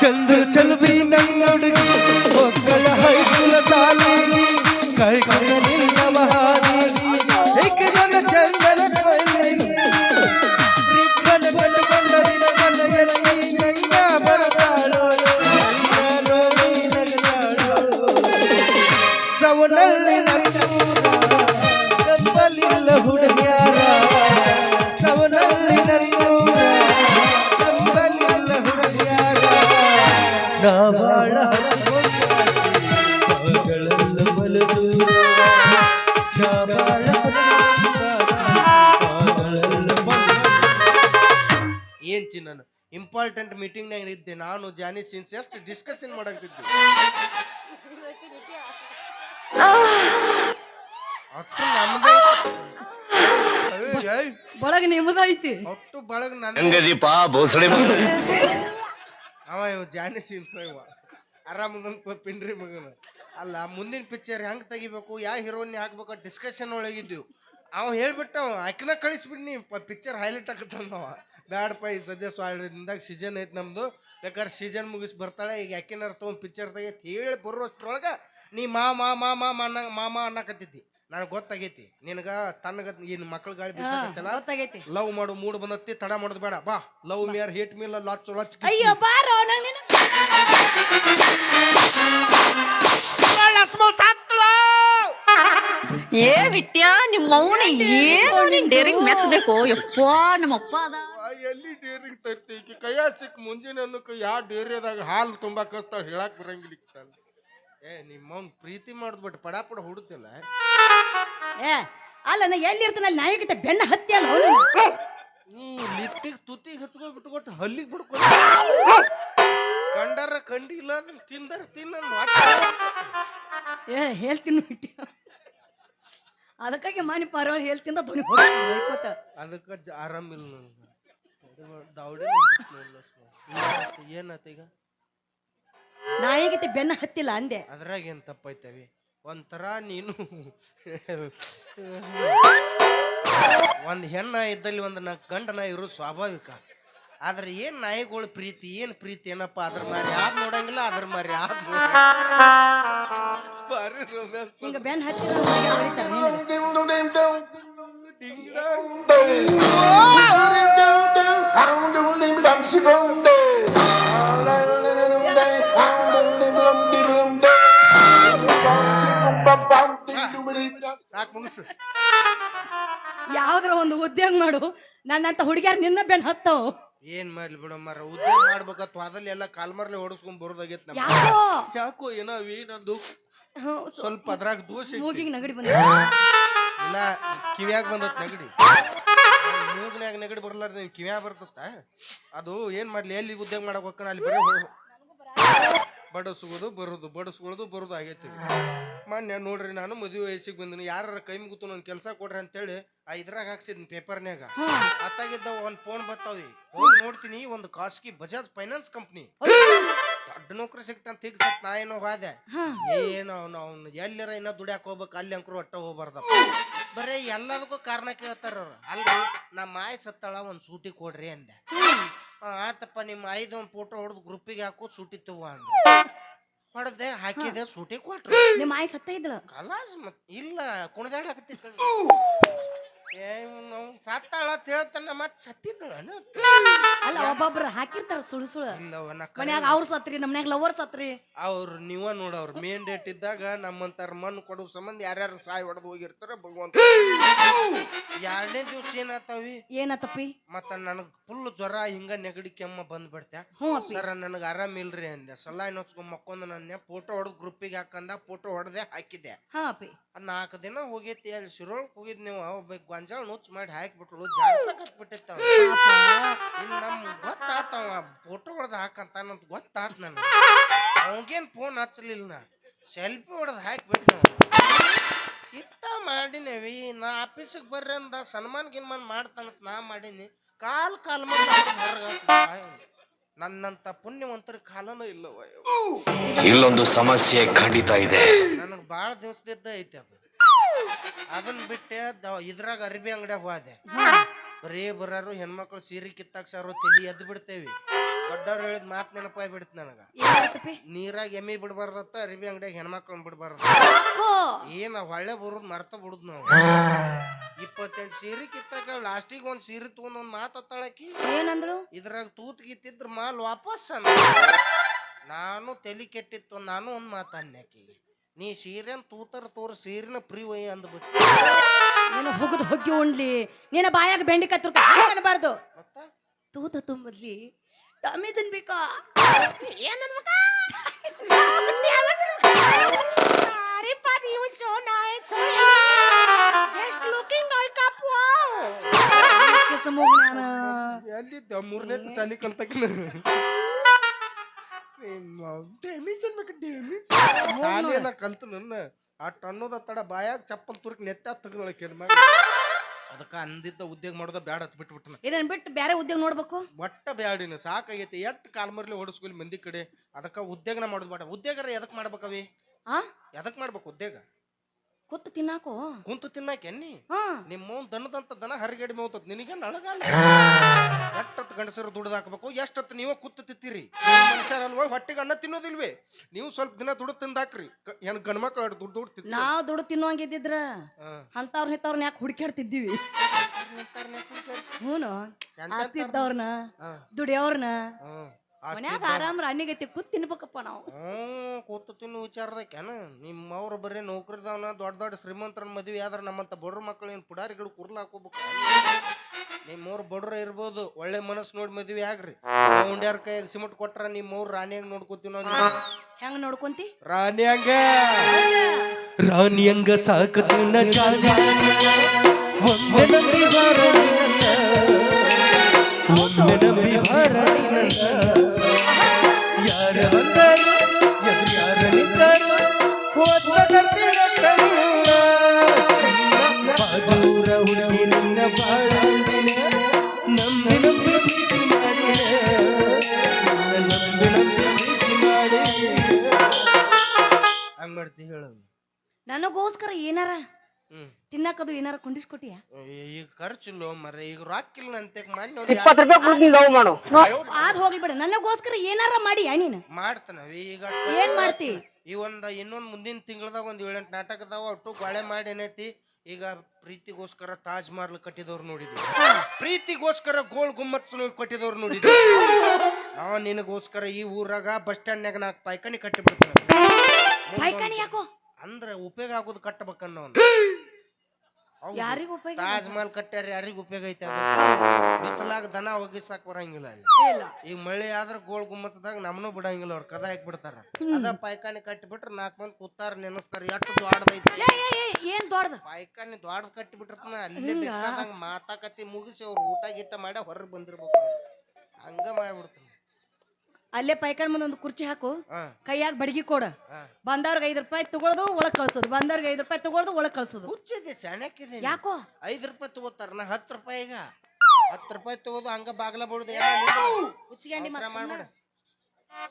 ಚಂದ್ರ ಚಲುವಿ ನನ್ನೊಡಗಿ ಒಕ್ಕಳ ಏನ್ ಚಿನ್ನ ಇಂಪಾರ್ಟೆಂಟ್ ಮೀಟಿಂಗ್ನಾಗ ಇದ್ದೆ ನಾನು ಜಾನಿ ಸಿನ್ಸ್ ಎಷ್ಟು ಡಿಸ್ಕಷನ್ ಮಾಡಕ್ತಿದ್ದೆ ಅಷ್ಟು ನಮ್ದೇ ಒಳಗೆ ನಿಮ್ಮದೈತಿ ಅಷ್ಟು ಬಳಗ ನನ್ನ ಭೋಸಡಿ ಅವ ಇವ ಜಾನಿ ಸಿನ್ಸ್ ಇವ. ಆರಾಮ ಪಿನ್ರಿ ಪಿಂಡ್ರಿ ಮಗನ. ಅಲ್ಲ ಮುಂದಿನ ಪಿಕ್ಚರ್ ಹೆಂಗ್ ತೆಗಿಬೇಕು ಯಾವ ಹೀರೋನ್ ಹಾಕ್ಬೇಕು ಡಿಸ್ಕಷನ್ ಒಳಗಿದ್ವಿ. ಅವ ಹೇಳ್ಬಿಟ್ಟ ಅವ ಆಕಿನ ಕಳಿಸ್ಬಿಡ್ನಿ ಪಿಕ್ಚರ್ ಹೈಲೈಟ್ ಆಗತ್ತಂದವ ಬ್ಯಾಡಪ್ಪ ಈ ಸದ್ಯ ಸ್ವಾಳದಿಂದಾಗ ಸೀಸನ್ ಐತೆ ನಮ್ದು. ಬೇಕಾದ್ರೆ ಸೀಸನ್ ಮುಗಿಸಿ ಬರ್ತಾಳೆ ಈಗ ಯಾಕಿನಾರ ತೊಗೊಂಡು ಪಿಕ್ಚರ್ ತೆಗೈತಿ ಹೇಳಿ ಬರೋಷ್ಟ್ರೊಳಗೆ ನೀ ಮಾ ಮಾ ಮಾ ಮಾ ಮಾ ಅನ್ನ ಮಾಮ ಅನ್ನಕತ್ತಿದ್ದಿ. ನನಗೆ ಗೊತ್ತಾಗೈತಿ. ನಿನಗ ತನ್ನಗ ಏನು ಮಕ್ಳು ಗಾಳಿ ಬೀಸಕತ್ತಲ್ಲ? ಲವ್ ಮಾಡು ಮೂಡ್ ಬಂದತ್ತಿ ತಡ ಮಾಡೋದು ಬೇಡ. ಬಾ ಲವ್ ಮಿಯರ್ ಹಿಟ್ ಮೀಲ್ ಲಚ್ ಲಚ್ ಅಯ್ಯೋ. ಬಾರೋ ನಂಗ್ ಏ ವಿಟ್ಯಾ ನಿಮ್ಮ ಅವನ ಏನು ನಿನ್ ಡೇರಿಂಗ್ ಮೆಚ್ಚಬೇಕು ಯಪ್ಪ ನಮ್ಮಪ್ಪ ಅದ ಎಲ್ಲಿ ಡೇರಿಗೆ ತರ್ತಿ? ಈಕಿ ಕೈಯ ಸಿಕ್ ಮುಂಜಿನ ಅನ್ನಕ್ಕೆ ಯಾವ ಡೇರಿಯಾದಾಗ ಹಾಲು ತುಂಬಾ ಕಸ್ತಾಳ ಹೇಳಕ್ ಬರಂಗಿಲ್ಲ ಈಕಿ. ಏ ನಿಮ್ಮವ್ನ್ ಪ್ರೀತಿ ಮಾಡಿದ್ಬಿಟ್ಟು ಪಡ ಪಡ ಹುಡುತಿಲ್ಲ ಏ? ಅಲ್ಲ ನಾ ಎಲ್ಲಿರ್ತಾನ ಅಲ್ಲಿ ನಾಯಿಗಿಂತ ಬೆನ್ನ ಹತ್ತಿ ಅಲ್ಲ ಹ್ಮ್ ಲಿಪ್ಟಿಗೆ ತುತ್ತಿಗೆ ಹಚ್ಕೊಂಡ್ ಬಿಟ್ಕೊಟ್ಟು ಹಲ್ಲಿಗೆ ಬಿಡ್ಕೊ ಕಂಡಾರ ಕಂಡಿಲ್ಲ ಅದನ್ನ ತಿಂದಾರ ತಿನ್ನ ಏ ಹೇಳ್ತೀನಿ ಬಿಟ್ಟಿ ಅದಕ್ಕಾಗಿ ಮಾನಿ ಪಾರವಾಳ ಹೇಳ್ತಿಂದ ಧ್ವನಿ ಅದಕ್ಕೆ ಆರಾಮಿಲ್ಲ ನನಗೆ. ದಾವಡೆ ಏನಾತ ಈಗ ನಾಯಿಗಿಂತ ಬೆನ್ನ ಹತ್ತಿಲ್ಲ ಅಂದೆ ಅದ್ರಾಗ ಏನ್ ತಪ್ಪೈತವಿ ಒಂಥರ ನೀನು ಒಂದು ಹೆಣ್ಣ ಇದ್ದಲ್ಲಿ ಒಂದು ನ ಗಂಡನ ಇರೋದು ಸ್ವಾಭಾವಿಕ ಆದ್ರೆ ಏನ್ ನಾಯಿಗಳ ಪ್ರೀತಿ ಏನ್ ಪ್ರೀತಿ ಏನಪ್ಪ ಅದ್ರ ಮಾರಿ ಯಾವ್ದು ನೋಡಂಗಿಲ್ಲ ಅದ್ರ ಮಾರಿ ಯಾವ್ದು ಬಾರಿ romance ಹಿಂಗ ಬೆನ್ನ ಹತ್ತಿಲ್ಲ ಹುಡುಗಿಯರು ಹೊಡಿತಾರೆ ನಿನಗೆ. ಸಾಕ್ ಮುಗಿಸು. ಯಾವ್ದ್ರ ಒಂದು ಉದ್ಯೋಗ ಮಾಡು. ನನ್ನಂತ ಹುಡುಗಿಯರ್ ನಿನ್ನ ಬೆನ್ ಹತ್ತವು ಏನ್ ಮಾಡ್ಲಿ ಬಿಡಮ್ಮ ಉದ್ಯೋಗ ಮಾಡ್ಬೇಕತ್ತು ಅದಲ್ಲಿ ಎಲ್ಲ ಕಾಲ್ಮರ್ಲೆ ಹೊಡಸ್ಕೊಂಡ್ ಬರೋದಾಗೈತ್ ನಮ್ಗೆ. ಯಾಕೋ? ಯಾಕೋ ಏನೋ ಅವಿ ನಂದು ಸ್ವಲ್ಪ ಅದ್ರಾಗ ದೋಷ ಹೋಗಿ ಮೂಗಿಗೆ ನಗಡಿ ಬಂದ ಇಲ್ಲ ಕಿವ್ಯಾಗ ಬಂದತ್ ನೆಗಡಿ? ಮೂಗ್ನ್ಯಾಗ ನೆಗಡಿ ಬರ್ಲಾರ್ದ ನಿನ್ ಕಿವ್ಯಾ ಬರ್ತತ್ತ? ಅದು ಏನ್ ಮಾಡ್ಲಿ? ಎಲ್ಲಿ ಉದ್ಯೋಗ ಮಾಡಕ್ ಹೋಗ್ತಾನ? ಅಲ್ಲಿ ಬರೀ ಹೊಳ್- ಬಡಸುವುದು ಬರುದು ಬಡಸ್ಕೊಳ್ಳೋದು ಬರುದು ಆಗೈತಿ ಮೊನ್ನೆ ನೋಡ್ರಿ ನಾನು ಮದುವೆ ವಯಸ್ಸಿಗೆ ಬಂದಿನಿ. ಯಾರ ಕೈ ಮುಗಿತು ನನ್ ಕೆಲಸ ಕೊಡ್ರಿ ಅಂತೇಳಿ ಆ ಇದ್ರಾಗ ಹಾಕ್ಸಿದ್ನಿ ಪೇಪರ್ನ್ಯಾಗ. ಅತ್ತಾಗಿದ್ದ ಒಂದ್ ಫೋನ್ ಬರ್ತಾವಿ ಹೋಗಿ ನೋಡ್ತೀನಿ ಒಂದು ಖಾಸಗಿ ಬಜಾಜ್ ಫೈನಾನ್ಸ್ ಕಂಪ್ನಿ. ದೊಡ್ಡ ನೌಕರಿ ಸಿಗ್ತಂತ ಈಗ ಸತ್ ನಾ ಏನೋ ಹೋದೆ. ಏನು ಅವ್ನು ಅವ್ನು ಎಲ್ಲರ ಇನ್ನ ದುಡ್ಯಾಕ ಹೋಗ್ಬೇಕು? ಅಲ್ಲಿ ಅಂಕರು ಒಟ್ಟ ಹೋಗ್ಬಾರ್ದಪ್ಪ. ಬರೇ ಎಲ್ಲದಕ್ಕೂ ಕಾರಣ ಕೇಳ್ತಾರೆ ಅವ್ರು. ಅಲ್ರಿ ನಮ್ಮ ಮಾಯ ಸತ್ತಾಳ ಒಂದು ಸೂಟಿ ಕೊಡ್ರಿ ಅಂದೆ. ಆ, ಆತಪ್ಪ ನಿಮ್ಮ ಐದು ಒಂದು ಫೋಟೋ ಹೊಡೆದು ಗ್ರೂಪಿಗೆ ಹಾಕು ಸೂಟಿ ತಗೋ ಅಂದ ಹೊಡೆದೆ ಹಾಕಿದೆ ಸೂಟಿ ಕೊಟ್ರು. ನಿಮ್ಮ ಮಾಯ ಸತ್ತ ಇದ್ಳು ಕಲಾಸ್ ಮತ್ ಇಲ್ಲ ಕುಣದಾಡಕತ್ತಿತ್ತು ಏ ಸತ್ತಾಳ ಅಂತ ಹೇಳ್ತಾನ ಮತ್ ಸತ್ತಿದ್ದಳ ಅಲ್ಲ ಒಬ್ಬೊಬ್ರು ಹಾಕಿರ್ತಾರ ಸುಳು ಸುಳು ಇಲ್ಲವ ನಾ ಮನ್ಯಾಗ ಅವ್ರ ಸತ್ರಿ ನಮ್ಮ ಮನ್ಯಾಗ ಲವರ್ ಸತ್ರಿ. ಅವ್ರು ನೀವ ನೋಡವ್ರ ಮೇನ್ ಡೇಟ್ ಇದ್ದಾಗ ನಮ್ಮಂತಾರ ಮಣ್ಣು ಕೊಡೋ ಸಂಬಂಧ ಯಾರ್ಯಾರು ಸಾಯಿ ಹೊಡೆದು ಹೋಗಿರ್ತಾರ ಭಗವಂತ. ಎರಡನೇ ದಿವ್ಸ ಏನಾತಾವಿ? ಏನತ್ತಪ್ಪಿ? ಮತ್ತ ನನಗ್ ಫುಲ್ ಜ್ವರ ಹಿಂಗ ನೆಗಡಿ ಕೆಮ್ಮ ಬಂದ್ ಬಿಡ್ತ್ಯಾ ಹ್ಞೂ ಅಪ್ಪಿ. ಸರ ನನಗೆ ಆರಾಮ ಇಲ್ರಿ ಅಂದೆ. ಸಲಾಯ್ ನೋಚ್ಕೊಂಡ್ ಮಕ್ಕೊಂದ ನನ್ನ ಫೋಟೋ ಹೊಡೆದ್ ಗ್ರೂಪಿಗೆ ಹಾಕಂದ ಫೋಟೋ ಹೊಡೆದೆ ಹಾಕಿದ್ದೆ. ಹಾ ಅಪ್ಪಿ. ಅದ್ ನಾಲ್ಕು ದಿನ ಹೋಗೈತಿ ಅಲ್ಲಿ ಶಿರೋಳ್ ಹೋಗಿದ್ ನೀವು ಒಬ್ಬ ಗೊಂಜಾಳ ನುಚ್ಚ ಮಾಡಿ ಹಾಕಿಬಿಟ್ರು ಜಾಡ್ಸಕ್ ಬಿಟ್ಟಿತ್ತ ಇನ್ನು ನಮ್ ಗೊತ್ತಾತವ ಫೋಟೋ ಹೊಡೆದ್ ಹಾಕಂತ ಅನ್ನೋದು ಗೊತ್ತಾತ್ ನನಗೆ. ಅವಂಗೇನ್ ಫೋನ್ ಹಚ್ಚಲಿಲ್ಲ ನಾ. ಸೆಲ್ಫಿ ಹೊಡೆದ್ ಹಾಕ್ಬಿಟ್ಟು ಇಟ್ಟ ಮಾಡಿನೇವಿ ನಾ ಆಫೀಸಿಗೆ ಬರ್ರಿ ಅಂದ ಸನ್ಮಾನ್ ಗಿನ್ಮಾನ್ ಮಾಡ್ತಾನಂತ ನಾ ಮಾಡೀನಿ. ಕಾಲ್ ಕಾಲ್ ಹೊರಗ ನನ್ನಂತ ಪುಣ್ಯವಂತರ ಕಾಲನೂ ಇಲ್ಲವ ಇಲ್ಲೊಂದು ಸಮಸ್ಯೆ ಖಂಡಿತ ಇದೆ. ನನಗೆ ಭಾಳ ದಿವಸದಿದ್ದ ಐತಿ ಅದು. ಅದನ್ನ ಬಿಟ್ಟೆ ದ- ಇದ್ರಾಗ ಅರ್ಬಿ ಅಂಗಡ್ಯಾಗ ಹೋದೆ. ಬರೀ ಬರೋರು ಹೆಣ್ಮಕ್ಳು ಸೀರೆ ಕಿತ್ತಾಕ್ಸಾರು ತಲಿ ಎದ್ದು ಬಿಡ್ತೇವಿ. ದೊಡ್ಡವ್ರು ಹೇಳಿದ ಮಾತು ನೆನಪಾಗಿ ಬಿಡ್ತ ನನಗ. ಏನಾಯ್ತಪ್ಪಿ? ನೀರಾಗ ಎಮ್ಮಿ ಬಿಡ್ಬಾರ್ದತ್ತ ಅರ್ಬಿ ಅಂಗಡಿಯಾಗ ಹೆಣ್ಮಕ್ಳನ್ನ ಬಿಡ್ಬಾರ್ದು? ಏನ ಹೊಳ್ಳೆ ಬರೋದು ಮರ್ತ ಬಿಡುದ್ ನಾವು. ಇಪ್ಪತ್ತೆಂಟು ಸೀರೆ ಕಿತ್ತಾಕ ಲಾಸ್ಟಿಗೆ ಒಂದ್ ಸೀರೆ ತೊಗೊಂಡು ಒಂದ್ ಮಾತು ಏನಂದ್ರು? ಇದ್ರಾಗ ತೂತ್ ಗಿತ್ತಿದ್ರ ಮಾಲ್ ವಾಪಸ್ ಅಂದ. ನಾನು ತಲಿ ಕೆಟ್ಟಿತ್ತು ನಾನು ಒಂದ್ ಮಾತು ಆಕಿಗೆ ನೀ ಸೀರೆನ್ ತೂತರ ತೋರ್ ಸೀರೆನ ಪ್ರೀ ವೈ ಅಂದ್ಬಿಟ್ಟು. ನೀನು ಹುಗಿದು ಹೊಗ್ಗಿ ಉಂಡ್ಲಿ ನಿನ್ನ ಬಾಯಾಗ ಬೆಂಡಿ ಅನ್ಬಾರ್ದು. ಮತ್ತ? ತೂತ ತುಂಬದ್ಲಿ ಡ್ಯಾಮೇಜ್ ಅನ್ಬೇಕಾ? ಎಲ್ಲಿದ್ದ? ಮೂರನೇ ಸಾಲಿ ಕಲ್ತಕಿನ. ಡ್ಯಾಮೇಜ್ ಅನ್ಬೇಕು ಡ್ಯಾಮೇಜ್ ಶಾಲೆನ ಕಲ್ತು ನನ್ನ. ಅಟ್ ಅನ್ನೋದ ತಡ ಬಾಯಾಗ ಚಪ್ಪಲ್ ತುರ್ಕ್ ನೆತ್ತ ತೆಗ್ದೊಳಗೆ ಕೆಡ್ಮ ಅದಕ್ಕ ಅಂದಿದ್ದ ಉದ್ಯೋಗ ಮಾಡೋದ ಬ್ಯಾಡ ಹತ್ ಬಿಟ್ಬಿಟ್ಟನ. ಇದನ್ನ ಬಿಟ್ಟು ಬೇರೆ ಉದ್ಯೋಗ ನೋಡ್ಬೇಕು? ಒಟ್ಟ ಬ್ಯಾಡಿನ ಸಾಕಾಗೈತಿ. ಎಟ್ ಕಾಲ್ಮರ್ಲಿ ಹೊಡಸ್ಕೊಲಿ ಮಂದಿ ಕಡೆ. ಅದಕ್ಕ ಉದ್ಯೋಗನ ಮಾಡೋದು ಬೇಡ. ಉದ್ಯೋಗರ ಎದಕ್ ಮಾಡ್ಬೇಕವಿ? ಆ? ಎದಕ್ ಮಾಡ್ಬೇಕು ಉದ್ಯೋಗ? ಕೂತು ತಿನ್ನಾಕೋ. ಕುಂತು ತಿನ್ನಾಕ ಎನ್ನಿ ಹಾ. ದನದಂತ ದನ ಹರಿಗಡಿ ಮೇವ್ತದ ನಿನಗೆ ನಳಗಲ್ಲ ಎಷ್ಟೊತ್ತು ಗಂಡಸರು ದುಡ್ದು ಹಾಕಬೇಕು ಎಷ್ಟೊತ್ತು ನೀವು ಕುತ್ತು ತಿತ್ತೀರಿ ಮನುಷ್ಯರಲ್ವ ಹೊಟ್ಟೆಗೆ ಅನ್ನ ತಿನ್ನೋದಿಲ್ವೇ? ನೀವು ಸ್ವಲ್ಪ ದಿನ ದುಡ್ಡು ತಿಂದಾಕ್ರಿ. ಕ- ಏನ್ ಗಂಡ್ಮಕ್ಳು ಅಷ್ಟ್ ದುಡ್ಡು ದುಡ್ಡು ತಿ ನಾವ್ ದುಡ್ಡು ತಿನ್ನುವಂಗಿದ್ರ ಹಾ. ಅಂತವ್ರ ನಿಂತವ್ರನ್ನ ಯಾಕೆ ಹುಡುಕ್ಯಾಡ್ತಿದ್ದೀವಿ? ಹ್ಞೂ ಅತ್ತಿದ್ದವ್ರನ್ನ ದುಡಿಯವ್ರನ್ನ. ದುಡಿಯೋರ್ನ ಮನ್ಯಾಗ. ಆರಾಮ್ ರಾಣಿಗತಿ ಕೂತ್ ತಿನ್ಬೇಕಪ್ಪ ನಾವು. ಕೂತು ತಿನ್ನು ವಿಚಾರದಕ್ಕೇನ ನಿಮ್ಮವ್ರು ಬರೀ ನೌಕರಿದವನ ದೊಡ್ಡ ದೊಡ್ಡ ಶ್ರೀಮಂತರ ಮದ್ವೆ ಆದ್ರ ನಮ್ಮಂತ ಬಡ್ರ ಮಕ್ಕಳು ಏನ್ ಪುಡಾರಿಗಳು ಕುರ್ಲ ಹಾಕೋಬೇಕು? ನಿಮ್ಮವ್ರು ಬಡ್ರ ಇರ್ಬೋದು ಒಳ್ಳೆ ಮನಸ್ಸು ನೋಡಿ ಮದ್ವೆ ಆಗ್ರಿ. ಉಂಡ್ಯಾರ ಕೈ ಸಿಮೆಂಟ್ ಕೊಟ್ರ ನಿಮ್ಮವ್ರು ರಾಣಿಯಾಗ ನೋಡ್ಕೋತೀವಿ ನಾವು ಹೆಂಗ್ ನೋಡ್ಕೊಂತಿ? ರಾಣಿಯಂಗ ರಾಣಿಯಂಗ ಸಾಕತಿನ ಜಾನಿ ಒಂದೇ ನಂಬಿ ಬಾರಣಿ ಒಮ್ಮೆ ನಂಬಿ ಯಾರ ಬಂದರು ಎದುರು ಯಾರ ನಿಂತರು ಒತ್ತ ಕಟ್ಟಿ ನಟ್ಟಲಿಲ್ಲ. ಬಾಜೂರ ಹುಡುಗಿ ನಿನ್ನ ಬಾಳ ಅಂದಿನ. ನಂಬಿ ನಂಬಿ ಪ್ರೀತಿ ಮಾಡಿನ ನಂಬಿ ನಂಬಿ ಪ್ರೀತಿ ಮಾಡಿನ ಹಂಗ್ ಮಾಡ್ತಿ ಹೇಳೋದು ನನಗೋಸ್ಕರ ಏನಾರ ತಿನ್ನಕದು ಏನಾರ ಕೊಂಡಿಸ್ಕೊಟ್ಟಿಯ? ಈಗ ಖರ್ಚಿಲ್ಲ ಮರ ಈಗ ರೊಕ್ಕಿಲ್ಲ ಅಂತ ಮಾಡಿ ಇಪ್ಪತ್ತು ರೂಪಾಯಿ ಕೊಡ್ತೀನಿ ಲವ್ ಮಾಡು. ಆದ್ ಹೋಗ್ಲಿ ಬಿಡ ನನಗೋಸ್ಕರ ಏನಾರ ಮಾಡಿ ನೀನು? ಮಾಡ್ತಾನ ಈಗ ಏನ್ ಮಾಡ್ತಿ? ಈ ಒಂದ್ ಇನ್ನೊಂದ್ ಮುಂದಿನ ತಿಂಗಳದಾಗ ಒಂದ್ ಏಳೆಂಟು ನಾಟಕ ಅದಾವ ಒಟ್ಟು ಗಾಳೆ ಮಾಡಿ ಏನೈತಿ? ಈಗ ಪ್ರೀತಿಗೋಸ್ಕರ ತಾಜ್ ಮಹಲ್ ಕಟ್ಟಿದವ್ರು ನೋಡಿದ್ವಿ. ಪ್ರೀತಿಗೋಸ್ಕರ ಗೋಲ್ ಗುಮ್ಮತ್ ಕಟ್ಟಿದವ್ರು ನೋಡಿದ್ವಿ. ನಾ ನಿನಗೋಸ್ಕರ ಈ ಊರಾಗ ಬಸ್ ಸ್ಟ್ಯಾಂಡ್ನಾಗ ನಾಲ್ಕು ಪಾಯ್ಕಾನಿ ಕಟ್ಟಿ ಪಾಯ್ಕಾನಿ ಯಾಕೋ? ಅಂದ್ರೆ ಉಪಯೋಗ ಆಗೋದು ಕಟ್ಟಬೇಕನ್ನೋ ಯಾರಿಗ ಉಪಯೋಗ ತಾಜ್ ಮಹಲ್ ಕಟ್ಟ್ಯಾರ ಯಾರಿಗ ಉಪಯೋಗ ಐತೆ ಬಿಸಿಲಾಗ ದನ ಒಗಿಸಾಕ್ ಬರಂಗಿಲ್ಲ ಅಲ್ಲಿ. ಇಲ್ಲ. ಈಗ ಮಳೆ ಆದ್ರ ಗೋಳ್ ಗುಮ್ಮಸದಾಗ ನಮ್ಮನು ಬಿಡಂಗಿಲ್ಲ ಅವ್ರ ಕದ ಹಾಕಿ ಬಿಡ್ತಾರ ಅದ ಪಾಯ್ಕಾನಿ ಕಟ್ಟಿ ಬಿಟ್ರ ನಾಲ್ಕು ಮಂದಿ ಕೂತಾರ ನೆನಸ್ತಾರ ಎಷ್ಟು ದ್ವಾಡದೈತಿ ಏ ಏ ಏ ಏನ್ ದೊಡ್ಡದ? ಪಾಯ್ಕಾನಿ ದ್ವಾಡ ಕಟ್ಟಿ ಬಿಟ್ಟಿರ್ತನ ಅಲ್ಲೇ? ಬೇಕಾದಂಗ ಮಾತಾಕತಿ ಮುಗಿಸಿ ಅವ್ರು ಊಟ ಗೀಟ ಮಾಡಿ ಹೊರಗೆ ಬಂದಿರ್ಬೇಕು ಅವ್ರು. ಹಂಗ ಮಾಡ್ಬಿಡ್ತಾನ ಅಲ್ಲೇ ಪೈಕಾನ್ ಮುಂದೆ ಒಂದು ಕುರ್ಚಿ ಹಾಕು. ಕೈಯಾಗಿ ಬಡಗಿ ಕೊಡ. ಬಂದವ್ರಿಗೆ ಐದು ರೂಪಾಯಿ ತಗೊಳ್ದು ಒಳಗ್ ಕಳ್ಸೋದು. ಬಂದವ್ರಿಗೆ ಐದು ರೂಪಾಯಿ ತಗೊಳ್ದು ಒಳಗ್ ಕಳ್ಸೋದು. ಹುಚ್ಚಿದೆ ಯಾಕೋ? ಐದು ರೂಪಾಯಿ ತಗೋತಾರ ನಾ ಹತ್ತು ರೂಪಾಯಿ ಈಗ. ಹತ್ತು ರೂಪಾಯಿ ತಗೋದು ಹಂಗ ಬಾಗ್ಲ ಬಿಡುದು ಹುಚ್ಚಿಗೆ ಮಾಡ್ಬೇಡ.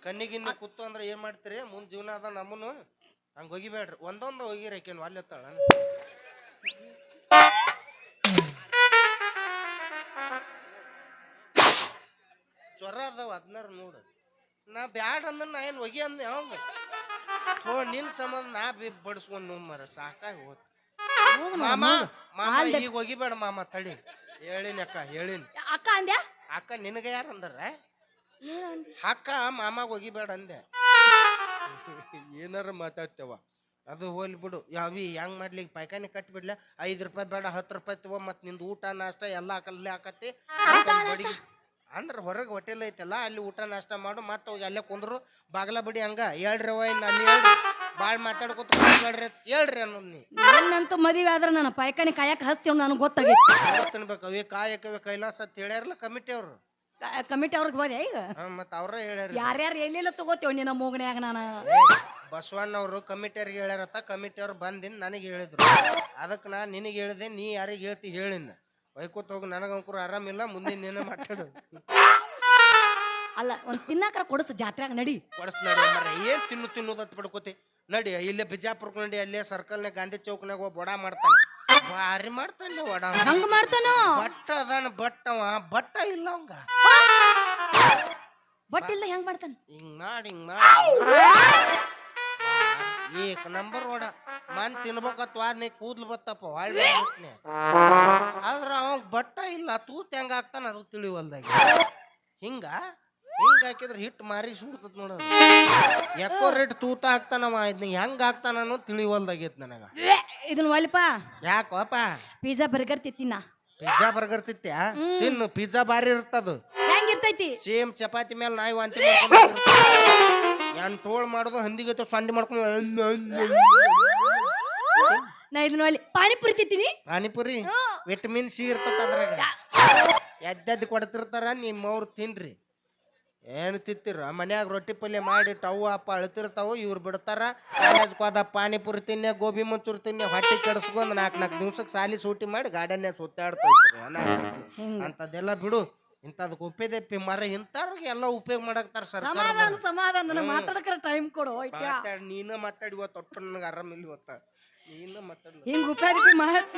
ಕಣ್ಣಿಗಿನ್ನ ಕುತ್ತು ಅಂದ್ರೆ ಏನ್ ಮಾಡ್ತೀರಿ? ಮುಂದ್ ಜೀವನ ಅದ ನಮ್ಮನು. ಹಂಗ ಹೋಗಿಬೇಡ್ರಿ ಒಂದೊಂದು ಹೋಗಿ ಆಕೆನ್ ಅಲ್ಲಿ ಎತ್ತಾಳ. ಜ್ವರ ಅದಾವ ಹದಿನಾರು ನೋಡು. ನಾ ಬ್ಯಾಡ ಅಂದ್ರೆ ನಾ ಏನು ಹೋಗಿ ಅಂದೆ ಅವಂಗ. ಥೋ ನಿನ್ ಸಂಬಂಧ ನಾ ಬಿ ಬಡಿಸ್ಕೊಂಡ್ ಮರ ಸಾಕಾಗಿ ಹೋದ್ ಮಾಮ ಮಾಮ ಈಗ ಹೋಗಿಬೇಡ ಮಾಮ ತಡಿ. ಹೇಳಿನ ಅಕ್ಕ ಹೇಳಿನ. ಅಕ್ಕ ಅಂದ್ಯ? ಅಕ್ಕ ನಿನಗ ಯಾರು ಅಂದಾರ? ಅಕ್ಕ ಮಾಮಾಗ ಒಗಿಬೇಡ ಅಂದೆ. ಏನಾರ ಮಾತಾಡ್ತೇವ. ಅದು ಹೋಲಿ ಬಿಡು. ಯಾವಿ ಹೆಂಗ್ ಮಾಡ್ಲಿಕ್ಕೆ ಪೈಖಾನೆ ಕಟ್ಬಿಡ್ಲ. ಐದು ರೂಪಾಯಿ ಬೇಡ ಹತ್ತು ರೂಪಾಯಿ ತಗೋ ಮತ್ತೆ ನಿಂದು ಊಟ ನಾಷ್ಟ ಎಲ್ಲ ಅಲ್ಲೇ ಹಾಕತ್ತಿ? ಅಂದ್ರ ಹೊರಗೆ ಹೋಟೆಲ್ ಐತಲ್ಲ ಅಲ್ಲಿ ಊಟ ನಾಷ್ಟ ಮಾಡು ಮತ್ತೆ ಹೋಗಿ ಅಲ್ಲೇ ಕುಂದ್ರು ಬಾಗಲ ಬಿಡಿ ಹಂಗ ಹೇಳ್ರಿ ಅವ್ವ ಇನ್ನು ಅಲ್ಲಿ ಹೇಳ್ರಿ. ಭಾಳ ಮಾತಾಡ್ಕೊತ ಹೇಳ್ರಿ ಹೇಳ್ರಿ ಅನ್ನೋದು ನೀ. ನನ್ನಂತೂ ಮದುವೆ ಆದ್ರೆ ನಾನು ಪೈಕಾನಿ ಕಾಯಕ್ಕೆ ಹಸ್ತೀವ್ ನನಗೆ ಗೊತ್ತಾಗೈತಿ. ತಿನ್ಬೇಕು ಅವೇ ಕಾಯಕ ಕೈಲಾಸ ಅಂತ ಹೇಳ್ಯಾರಲ್ಲ ಕಮಿಟಿ ಅವರು. ಕಮಿಟಿ ಅವ್ರಿಗೆ ಹೋದೆ ಈಗ? ಮತ್ತ ಅವ್ರ ಹೇಳ್ಯಾರ. ಯಾರ್ಯಾರು ಎಲ್ಲೆಲ್ಲ ತಗೋತೇವ್ ನಿನ್ನ ಮೂಗನ್ಯಾಗ ನಾನು. ಬಸವಣ್ಣ ಅವರು ಕಮಿಟಿಯವ್ರಿಗೆ ಹೇಳ್ಯಾರತ್ತ ಕಮಿಟಿ ಅವ್ರು ಬಂದಿಂದ ನನಗೆ ಹೇಳಿದ್ರು. ಅದಕ್ಕೆ ನಾನು ನಿನಗೆ ಹೇಳಿದೆ ನೀ ಯಾರಿಗೆ ಹೇಳ್ತಿ ಹೇಳಿನ ಬೈಕೋತ್ ಹೋಗಿ ನನಗಂಕರು ಆರಾಮಿಲ್ಲ ಮುಂದೆ ನೀನು ಮಾತಾಡು. ಅಲ್ಲ ಒಂದ್ ತಿನ್ನಾಕರ ಕೊಡಸು ಜಾತ್ರೆಗೆ ನಡಿ. ಕೊಡಸ್ ನಡಿ ಮರ ಏನ್ ತಿನ್ನು ತಿನ್ನೋದತ್ ಬಿಡ್ಕೋತಿ. ನಡಿ ಇಲ್ಲೇ ಬಿಜಾಪುರಕ್ಕೆ ನಡಿ ಅಲ್ಲೇ ಸರ್ಕಲ್ನಾಗ ಗಾಂಧಿ ಚೌಕ್ನಾಗ ಒಬ್ಬ ವಡ ಮಾಡ್ತಾನ. ಭಾರಿ ಮಾಡ್ತಾನೆ ವಡ. ಅವ. ಹಂಗ ಮಾಡ್ತಾನೋ? ಬಟ್ಟ ಅದಾನ ಬಟ್ಟವ ಬಟ್ಟ ಇಲ್ಲ ಅವಂಗ. ಬಟ್ ಇಲ್ಲ ಹೆಂಗ್ ಮಾಡ್ತಾನ? ಹಿಂಗ್ ಮಾಡಿ ಹಿಂಗ್ ಮಾಡಿ. ಏಕ್ ನಂಬರ್ ವಡ. ಮನ್ ತಿನ್ಬೇಕತ್ವ ನೀ ಕೂದ್ಲು ಬತ್ತಪ್ಪ ಒಳ್ಳೆ. ಆದ್ರ ಅವ ಬಟ್ಟ ಇಲ್ಲ ತೂತ್ ಹೆಂಗ ಆಗ್ತಾನ ಅದು ತಿಳಿವಲ್ದಾಗ. ಹಿಂಗ? ಹಿಂಗ ಹಾಕಿದ್ರ ಹಿಟ್ಟು ಮಾರಿ ಸುಡ್ತತ್ ನೋಡ ಎಕ್ಕೋ ರೇಟ್ ತೂತ ಹಾಕ್ತಾನವ ಇದ್ನ ಹೆಂಗ್ ಹಾಕ್ತಾನ ಅನ್ನೋದು ತಿಳಿವಲ್ದಾಗೈತ್ ನನಗ. ಇದನ್ನ ಒಲಿಪ. ಯಾಕೋಪ? ಪಿಜ್ಜಾ ಬರ್ಗರ್ ತಿತ್ತಿನ ಪಿಜ್ಜಾ ಬರ್ಗರ್ ತಿತ್ತ್ಯಾ ತಿನ್ನು ಪಿಜ್ಜಾ ಬಾರಿ ಇರ್ತದು. ಹೆಂಗಿರ್ತೈತಿ ಸೇಮ್ ಚಪಾತಿ ಮೇಲೆ ನಾಯಿ ವಾಂತಿ ಏನ್ ಟೋಳ್ ಮಾಡೋದು ಹಂದಿಗತ್ತೆ ಸಂಡಿ ಮಾಡ್ಕೊಂಡು ನಾ ಇದನ್ನ ಪಾನಿಪುರಿ ತಿಂತೀನಿ. ಪಾನಿಪುರಿ? ವಿಟಮಿನ್ ಸಿ ಇರ್ತದ ಅದ್ರಾಗ. ಎದ್ದೆದ್ದು ಕೊಡ್ತಿರ್ತಾರ ನಿಮ್ಮವ್ರು ತಿನ್ರಿ. ಏನು ತಿಂತೀರ? ಮನ್ಯಾಗ ರೊಟ್ಟಿ ಪಲ್ಯ ಮಾಡಿ ಟವ್ ಅಪ್ಪ ಅಳ್ತಿರ್ತಾವು ಇವ್ರು ಬಿಡ್ತಾರ. ಕಾಲೇಜ್ ಹೋದ ಪಾನಿಪುರಿ ತಿನ್ನೆ ಗೋಬಿ ಮಂಚೂರಿ ತಿನ್ನೆ ಹೊಟ್ಟೆ ಕೆಡಿಸ್ಕೊಂಡು ನಾಲ್ಕು ನಾಲ್ಕು ದಿವ್ಸಕ್ಕೆ ಸಾಲಿ ಸೂಟಿ ಮಾಡಿ ಗಾರ್ಡನ್ಯಾಗ ಸುತ್ತಾಡ್ತಾ ಹಿಂಗ? ಅಂತದೆಲ್ಲ ಬಿಡು. ಇಂಥದಕ್ಕೆ ಉಪಯೋಗ ಮರ ಇಂಥವ್ರಿಗೆ ಎಲ್ಲ ಉಪಯೋಗ ಮಾಡಕ್ತಾರ ಸರ್ ಸಮಾಧಾನ ಸಮಾಧಾನ ಮಾತಾಡಕರ ಟೈಮ್ ಕೊಡು ಮಾತಾಡಿ ನೀನ ಮಾತಾಡಿ ಇವತ್ತು ಒಟ್ಟು ನನಗೆ ಆರಾಮಿಲ್ಲ ಇವತ್ತ. ನೀನು ಹಿಂಗ್ ಉಪಾಧಿಪಿ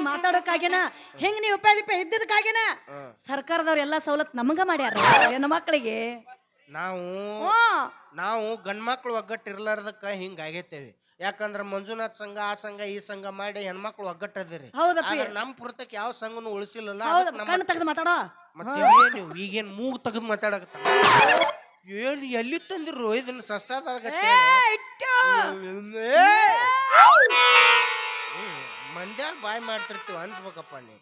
ಮಾತಾಡೋಕಾಗ್ಯನ ಹೆಂಗ್ ನೀ ಉಪಾಧಿಪಿ ಇದ್ದಿದ್ದಕ್ಕಾಗೇನ ಹ್ಮ್. ಸರ್ಕಾರದವ್ರ ಎಲ್ಲಾ ಸವಲತ್ತು ನಮಗ ಮಾಡ್ಯಾರ ಹೆಣ್ಣು ಮಕ್ಕಳಿಗೆ. ನಾವು ನಾವು ಗಂಡ್ಮಕ್ಳು ಒಗ್ಗಟ್ಟು ಇರ್ಲಾರ್ದಕ್ಕ ಹಿಂಗ ಆಗೈತೇವಿ. ಯಾಕಂದ್ರ ಮಂಜುನಾಥ್ ಸಂಘ ಆ ಸಂಘ ಈ ಸಂಘ ಮಾಡಿ ಹೆಣ್ಮಕ್ಳು ಒಗ್ಗಟ್ಟದಿರಿ ಹೌದಪ್ಪಿ. ಆದ್ರ ನಮ್ ಪುರತಕ್ಕೆ ಯಾವ ಸಂಘನು ಉಳಿಸಿಲ್ಲಲ್ಲ ಹೌದು ನಮ್ಮ ಕಣ್ಣು ತೆಗೆದು ಮಾತಾಡೋ. ಮತ್ತೆ ಏನು ಈಗೇನ್ ಮೂಗ್ ತೆಗೆದು ಮಾತಾಡಕತ್ತ? ಏನ್ ಎಲ್ಲಿ ತಂದಿರು ಇದನ್ನ ಸಸ್ತಾ ಮಂದ್ಯ. ಮಂದ್ಯಾಗ ಬಾಯ್ ಮಾಡ್ತಿರ್ತೀವಿ ಅನ್ಸ್ಬೇಕಪ್ಪ ನೀ.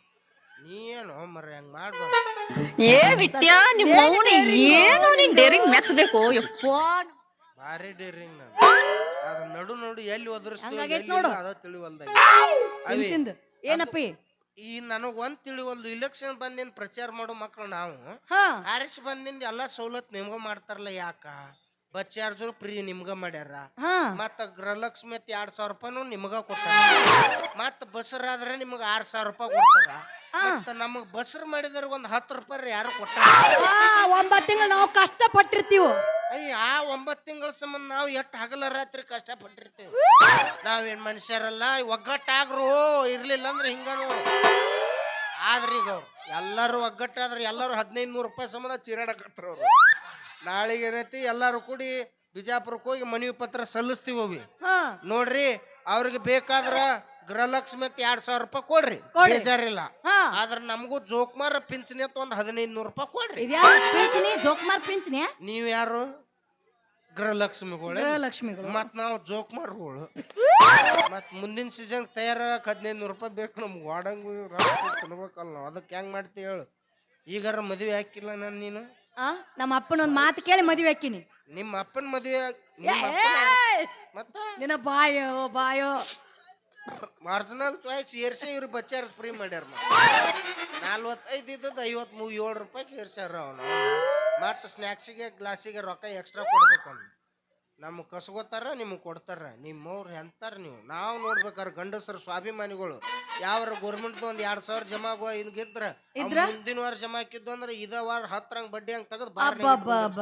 ನೀ ಏನು ಮರ ಹೆಂಗ್ ಮಾಡ್ಬಾರ್ದು. ಏ ವಿದ್ಯಾ ನಿಮ್ಮ ಮೌನಿ ಏನು ನಿನ್ ಡೇರಿಂಗ್ ಮೆಚ್ಚಬೇಕು ಯಪ್ಪ ಭಾರಿ ಡೇರಿಂಗ್ ನಾನು. ಅದ್ರ ನಡು ನಡು ಎಲ್ಲಿ ಒದರಿಸ್ತೀವಿ ಹಂಗಾಗೈತ್ ಎಲ್ಲಿ ನೋಡು. ಇಲ್ಲ ಅದ ತಿಳಿವಲ್ದಾಗ ತಿಂದ್ ಅವಿ ತಿಂದು. ಏನಪ್ಪಿ? ಈ ನನಗ್ ಒಂದ್ ತಿಳಿವಲ್ದು ಇಲೆಕ್ಷನ್ ಬಂದಿಂದ ಪ್ರಚಾರ ಮಾಡೋ ಮಕ್ಳು ನಾವು. ಹಾ. ಆರಿಸಿ ಬಂದಿಂದ ಎಲ್ಲಾ ಸವಲತ್ತು ನಿಮ್ಗ ಮಾಡ್ತಾರಲ್ಲ ಯಾಕ? ಬಸ್ ಚಾರ್ಜ್ ಫ್ರೀ ನಿಮ್ಗ ಮಾಡ್ಯಾರ. ಹಾ. ಮತ್ತ ಗೃಹಲಕ್ಷ್ಮಿ ಅತ್ ಎರಡ್ ಸಾವಿರ ರೂಪಾಯಿನು ನಿಮ್ಗ ಕೊಟ್ಟಾರ. ಮತ್ತ ಬಸ್ರಾದ್ರೆ ನಿಮ್ಗ ಆರ್ ಸಾವಿರ ರೂಪಾಯಿ ಕೊಡ್ತಾರ. ಮತ್ತ ನಮಗ್ ಬಸರ್ ಮಾಡಿದ್ರ ಒಂದ್ ಹತ್ತು ರೂಪಾಯಿ ಯಾರು ಕೊಟ್ಟಾರ? ಆ, ಒಂಬತ್ತು ತಿಂಗಳು ನಾವು ಕಷ್ಟ ಪಟ್ಟಿರ್ತೀವಿ ಅಯ್ಯ ಆ ಒಂಬತ್ತು ತಿಂಗಳ ಸಂಬಂಧ ನಾವು ಎಷ್ಟು ಹಗಲ ರಾತ್ರಿ ಕಷ್ಟಪಟ್ಟಿರ್ತೀವಿ. ನಾವೇನ್ ಮನುಷ್ಯರಲ್ಲ ಒಗ್ಗಟ್ಟಾಗ್ರು ಇರ್ಲಿಲ್ಲ ಅಂದ್ರೆ ಹಿಂಗ ನೋಡು. ಆದ್ರೆ ಈಗ ಅವ್ರು ಎಲ್ಲರೂ ಒಗ್ಗಟ್ಟಾದ್ರೆ ಎಲ್ಲರೂ ಹದಿನೈದು ನೂರು ರೂಪಾಯಿ ಸಂಬಂಧ ಚೀರಾಡಕತ್ರ ಅವ್ರು. ನಾಳೆಗೆ ಏನೈತಿ ಎಲ್ಲರೂ ಕೂಡಿ ಬಿಜಾಪುರಕ್ಕೆ ಹೋಗಿ ಮನವಿ ಪತ್ರ ಸಲ್ಲಿಸ್ತೀವಿ ಹೋಗಿ ನೋಡ್ರಿ ಅವ್ರಿಗೆ ಬೇಕಾದ್ರ ಗೃಹಲಕ್ಷ್ಮಿ ಅಂತ ಎರಡ್ ಸಾವಿರ ರೂಪಾಯಿ ಕೊಡ್ರಿ. ಕೊಡ್ರಿ. ಬೇಜಾರಿಲ್ಲ. ಆದ್ರೆ ಆದ್ರ ನಮಗೂ ಜೋಕ್ಮಾರ್ ಪಿಂಚಣಿ ಅಂತ ಒಂದ್ ಹದಿನೈದು ನೂರು ರೂಪಾಯಿ ಕೊಡ್ರಿ. ಇದ್ಯಾವ ಪಿಂಚಣಿ? ಜೋಕ್ಮಾರ್ ಪಿಂಚಣಿ? ನೀವ್ ಯಾರು? ಗೃಹಲಕ್ಷ್ಮಿಗಳು ಲಕ್ಷ್ಮಿಗಳು ಮತ್ ನಾವು ಜೋಕ್ಮಾರ್ಗಳು. ಮತ್ ಮುಂದಿನ ಸೀಸನ್ ತಯಾರಾಗಕ್ ಹದಿನೈದು ನೂರು ರೂಪಾಯಿ ಬೇಕು ನಮ್ಗೆ ವಾಡಂಗು ತಿನ್ಬೇಕಲ್ಲ ನಾವು. ಅದಕ್ಕೆ ಹೆಂಗ್ ಮಾಡ್ತಿ ಹೇಳು. ಈಗಾರ ಮದುವೆ ಹಾಕಿಲ್ಲ ನಾನು ನೀನು. ಆ? ನಮ್ಮ ಅಪ್ಪನ ಒಂದು ಮಾತು ಕೇಳಿ ಮದುವೆ ಹಾಕಿನಿ. ನಿಮ್ಮ ಅಪ್ಪನ ಮದುವೆ ನಿಮ್ಮ ಏ, ಮತ್ತ? ನಿನ್ನ ಬಾಯೋ ಬಾಯೋ. ಮಾರ್ಜಿನಲ್ ಚಾಯ್ಸ್ ಏರ್ಸಿ ಇವ್ರು ಬಚ್ಚಾರ ಫ್ರೀ ಮಾಡ್ಯಾರ ನಲ್ವತ್ತೈದು ಇದ್ದದ್ದು ಐವತ್ತ್ ಮೂರು ಏಳು ರೂಪಾಯಿಗೆ ಏರ್ಸ್ಯಾರ ಅವನು. ಮತ್ತು ಸ್ನ್ಯಾಕ್ಸಿಗೆ ಗ್ಲಾಸಿಗೆ ರೊಕ್ಕ ಎಕ್ಸ್ಟ್ರಾ ಕೊಡ್ಬೇಕು ಅವ್ನು ನಮ್ಗೆ ಕಸ್ಗೋತಾರ ನಿಮ್ಗೆ ಕೊಡ್ತಾರ ನಿಮ್ಮವ್ರು ಎಂತಾರ ನೀವು? ನಾವು ನೋಡ್ಬೇಕಾರೆ ಗಂಡಸರು ಸ್ವಾಭಿಮಾನಿಗಳು. ಯಾವ್ರ ಗೌರ್ಮೆಂಟ್ದು ಒಂದು ಎರಡು ಸಾವಿರ ಜಮಾ ಆಗುವ ಇದ್ರ? ಮುಂದಿನ ವಾರ ಜಮಾ ಹಾಕಿದ್ದು ಅಂದ್ರೆ ಇದ ವಾರ ಹತ್ತರಂಗ್ ಬಡ್ಡಿ ಹಂಗೆ ತೆಗೆದು ಅಬ್ಬಬ್ಬಬ್ಬ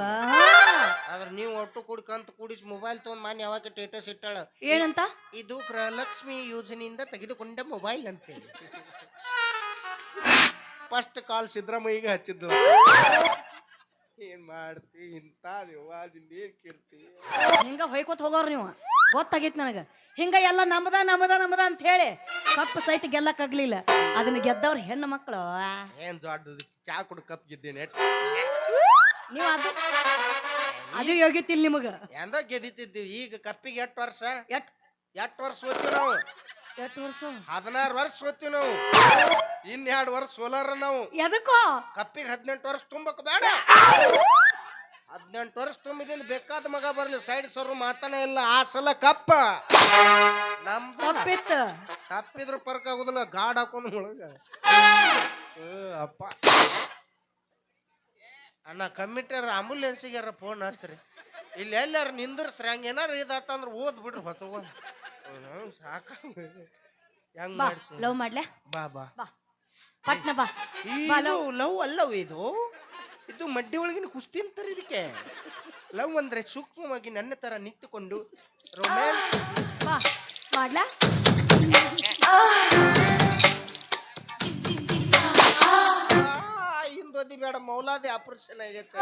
ಆದ್ರೆ ನೀವು ಒಟ್ಟು ಕೂಡಿ ಕಂತು ಕೂಡಿಸಿ ಮೊಬೈಲ್ ತೊಗೊಂಡು ಮಾನ್ಯ ಯಾವಾಗ ಟೇಟಸ್ ಇಟ್ಟಾಳ? ಏನಂತ? ಇದು ಗೃಹಲಕ್ಷ್ಮಿ ಯೋಜನೆಯಿಂದ ತೆಗೆದುಕೊಂಡ ಮೊಬೈಲ್ ಅಂತೇಳಿ. ಫಸ್ಟ್ ಕಾಲ್ ಸಿದ್ದರಾಮಯ್ಯಗೆ ಹಚ್ಚಿದ್ದು. ಏನ್ ಮಾಡ್ತಿ ಏನ್ ಕೇಳ್ತಿ ಹಿಂಗ ಹೊಯ್ಕೋತ ಹೋಗೋರು ನೀವು. ಗೊತ್ತಾಗೈತಿ ನನಗ. ಹಿಂಗ ಎಲ್ಲ ನಮ್ಮದ ನಮ್ಮದ ನಮ್ಮದ ಅಂತ ಹೇಳಿ ಕಪ್ ಸಹಿತ ಗೆಲ್ಲಕ್ಕಾಗ್ಲಿಲ್ಲ ಅದನ್ನ ಗೆದ್ದವ್ರ ಹೆಣ್ಣು ಮಕ್ಕಳು ಏನ್ ದೊಡ್ಡದು ಚಾ ಕುಡ್ ಕಪ್ ಗೆದ್ದೇನೆ ನೀವು ಅದು ಅದು ಯೋಗ್ಯತಿಲ್ ನಿಮಗ. ಎಂದೋ ಗೆದ್ದಿತ್ತಿದ್ದೀವಿ ಈಗ ಕಪ್ಪಿಗೆ ಎಷ್ಟು ವರ್ಷ? ಎಟ್ ಎಷ್ಟು ವರ್ಷ ಓದ್ತೀವಿ ನಾವು? ಎಷ್ಟು ವರ್ಷ? ಹದಿನಾರು ವರ್ಷ ಓದ್ತೀವಿ ನಾವು. ಇನ್ನೆರಡು ವರ್ಷ ಸೋಲಾರ ನಾವು ಎದಕ್ಕೋ? ಕಪ್ಪಿಗೆ ಹದಿನೆಂಟು ವರ್ಷ ತುಂಬಕ್ ಬೇಡ. ಹದಿನೆಂಟು ವರ್ಷ ತುಂಬಿದಿಂದ ಬೇಕಾದ ಮಗ ಬರ್ಲಿ. ಸೈಡ್ ಸರ್ ಮಾತನೇ ಇಲ್ಲ. ಆ ಸಲ ಕಪ್ಪ. ನಮ್ದು ತಪ್ಪಿತ್ತು. ತಪ್ಪಿದ್ರು ಪರ್ಕ್ ಆಗುದಿಲ್ಲ. ಗಾಡ್ ಹಾಕೊಂಡು ಒಳಗ. ಏ, ಅಪ್ಪ. ಅಣ್ಣ ಕಮ್ಮಿಟ್ಯಾರ ಆಂಬುಲೆನ್ಸಿಗ್ಯಾರ ಫೋನ್ ಹಚ್ಚ್ರಿ. ಇಲ್ಲಿ ಎಲ್ಲಾರು ನಿಂದ್ರಸ್ರಿ. ಹಂಗ ಏನಾರ ಇದಾತಂದ್ರ ಓದ್ ಬಿಡ್ರಿ ಹೊತ್ತಗೊಂಡು ಸಾಕ ಹೆಂಗ್ ಮಾಡ್ತೀನಿ? ಲವ್ ಮಾಡ್ಲೆ? ಬಾ ಬಾ. ಬಾ. ಪಟ್ನ ಬಾ. ಬಾ, ಇದು ಲವ್. ಅಲ್ಲವ ಇದು? ಇದು ಮಡ್ಡಿ ಒಳಗಿನ ಕುಸ್ತಿ ಅಂತಾರೆ ಇದಕ್ಕೆ. ಲವ್ ಅಂದ್ರೆ ಸೂಕ್ಷ್ಮವಾಗಿ ನನ್ನ ತರ ನಿಂತುಕೊಂಡು ರೊಮ್ಯಾನ್ಸ್ ಬಾ ಮಾಡ್ಲಾ? ಹಿಂದೋದಿ ಬೇಡ ಮೌಲಾದಿ ಆಪರೇಷನ್ ಆಗೈತೆ.